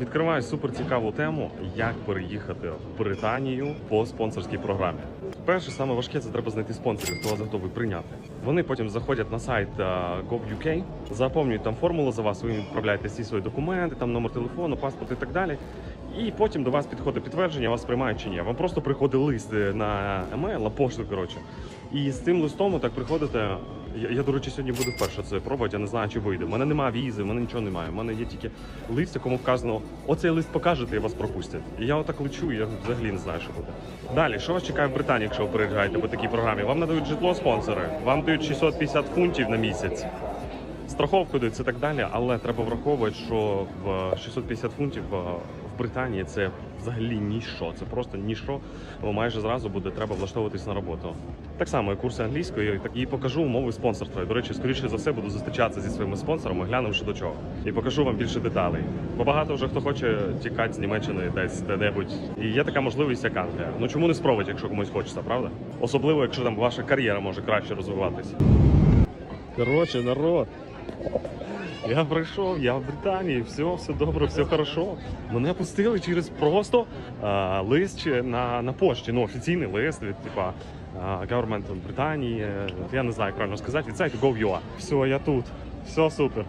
Відкриваю супер цікаву тему, як переїхати в Британію по спонсорській програмі. Перше, саме важке, це треба знайти спонсорів, хто вас готовий прийняти. Вони потім заходять на сайт е, gov.uk, заповнюють там формулу за вас, ви відправляєте всі свої документи, там номер телефону, паспорт і так далі. І потім до вас підходить підтвердження, вас приймають чи ні. Вам просто приходить лист е, на емейл, на пошту, коротше. І з цим листом так приходите. Я, я, до речі, сьогодні буду вперше це пробувати, я не знаю, чи вийде. У мене немає візи, в мене нічого немає. У мене є тільки лист, якому вказано, оцей лист покажете і вас пропустять. І я отак лечу, я взагалі не знаю, що буде. Далі, що вас чекає в Британії, якщо ви переїжджаєте по такій програмі? Вам надають житло спонсори, вам дають 650 фунтів на місяць. Страховку дають і так далі, але треба враховувати, що в 650 фунтів е, Британії це взагалі ніщо. Це просто ніщо, бо майже зразу буде треба влаштовуватись на роботу. Так само і курси англійської, так і покажу умови спонсорства. І, до речі, скоріше за все буду зустрічатися зі своїми спонсорами, глянувши до чого. І покажу вам більше деталей. Бо багато вже хто хоче тікати з Німеччини десь де-небудь. І є така можливість, як Англія. Ну чому не спробувати, якщо комусь хочеться, правда? Особливо, якщо там ваша кар'єра може краще розвиватися. Коротше, народ. Я прийшов, я в Британії, все, все добре, все хорошо. Мене пустили через просто а, лист на, на пошті, ну офіційний лист від типа government Британії. Я не знаю, як правильно сказати, від сайту. Все, я тут. Все супер.